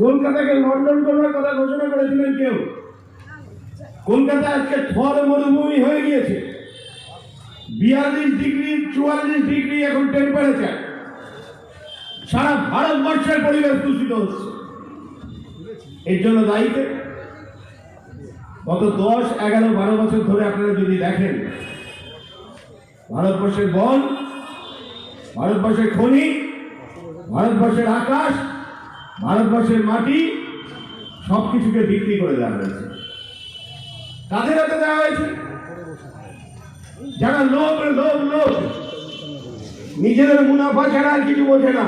কলকাতাকে লন্ডন করার কথা ঘোষণা করেছিলেন কেউ? কলকাতা আজকে থর মরুভূমি হয়ে গিয়েছে। বিয়াল্লিশ ডিগ্রি, চুয়াল্লিশ ডিগ্রি এখন টেম্পারেচার সারা ভারতবর্ষের পরিবেশ দূষিত হচ্ছে। এর জন্য দায়ীতে গত দশ, এগারো, বারো বছর ধরে আপনারা যদি দেখেন, ভারতবর্ষের বন, ভারতবর্ষের খনি, ভারতবর্ষের আকাশ ভারতবর্ষের মাটি সব কিছুকে বিক্রি করে দেওয়া হয়েছে। কাদের হাতে দেওয়া হয়েছে? যারা লোভ লোভ লোভ, নিজেদের মুনাফা ছাড়া আর কিছু বোঝে না।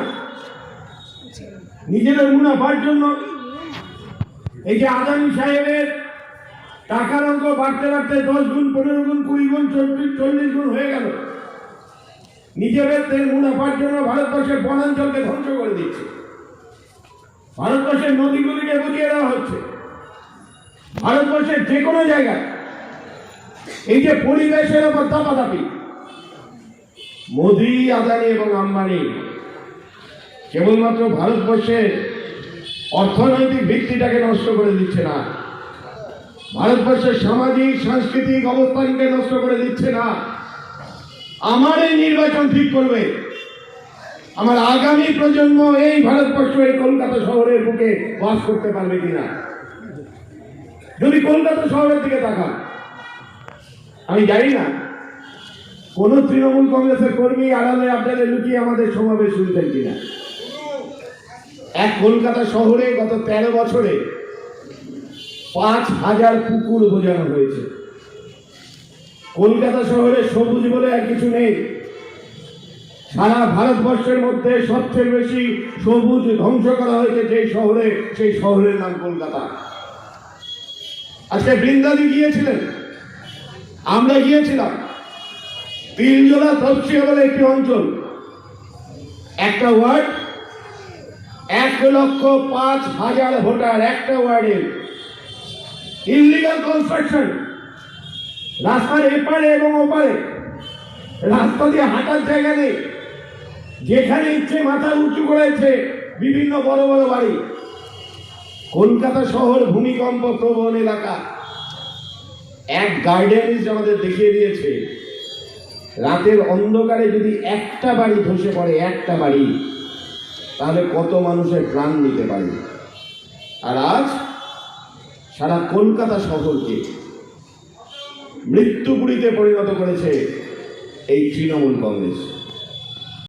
নিজেদের মুনাফার জন্য এই যে আদানি সাহেবের টাকার অঙ্ক বাড়তে বাড়তে দশ গুণ, পনেরো গুণ, কুড়ি গুণ চল্লিশ চল্লিশ গুণ হয়ে গেল। নিজেদের মুনাফার জন্য ভারতবর্ষের বনাঞ্চলকে ধ্বংস করে দিচ্ছে। ভারতবর্ষের নদীগুলিকে বুঝিয়ে দেওয়া হচ্ছে। ভারতবর্ষের যে কোনো জায়গায় এই যে পরিবেশের ওপর দাপাদাপি, মোদি, আদানি এবং আম্বানি কেবলমাত্র ভারতবর্ষের অর্থনৈতিক ভিত্তিটাকে নষ্ট করে দিচ্ছে না, ভারতবর্ষের সামাজিক, সাংস্কৃতিক অবস্থানকে নষ্ট করে দিচ্ছে না। আমার এই নির্বাচন ঠিক করবে। আমার আগামী প্রজন্ম এই ভারতবর্ষ এই কলকাতা শহরের বুকে বাস করতে পারবে কিনা? যদি কলকাতা শহরের দিকে তাকান, আমি জানি না, কোন তৃণমূল কংগ্রেসের কর্মী আড়ালে আড্ডালে লুকিয়ে আমাদের সমাবেশ শুনতেন কিনা? এক কলকাতা শহরে গত তেরো বছরে পাঁচ হাজার পুকুর বোঝানো হয়েছে। কলকাতা শহরে সবুজ বলে আর কিছু নেই। সারা ভারতবর্ষের মধ্যে সবচেয়ে বেশি সবুজ ধ্বংস করা হয়েছে যেই শহরে, সেই শহরের নাম কলকাতা। আজকে বৃন্দাদি গিয়েছিলেন। আমরা গিয়েছিলাম। তিনজোড়া তপসিয়া বলে একটি অঞ্চল। একটা ওয়ার্ড, এক লক্ষ পাঁচ হাজার ভোটার একটা ওয়ার্ডে। ইলিগাল কনস্ট্রাকশন রাস্তার এপারে এবং ওপারে। রাস্তা দিয়ে হাঁটার জায়গা নেই। যেখানে ইচ্ছে মাথা উঁচু করেছে বিভিন্ন বড় বড় বাড়ি। কলকাতা শহর ভূমিকম্প প্রবণ এলাকা। এক গার্ডেনিস্ট আমাদের দেখিয়ে দিয়েছে, রাতের অন্ধকারে যদি একটা বাড়ি ধসে পড়ে, একটা বাড়ি, তাহলে কত মানুষের প্রাণ নিতে পারে। আর আজ সারা কলকাতা শহরকে মৃত্যুপুরীতে পরিণত করেছে এই তৃণমূল কংগ্রেস।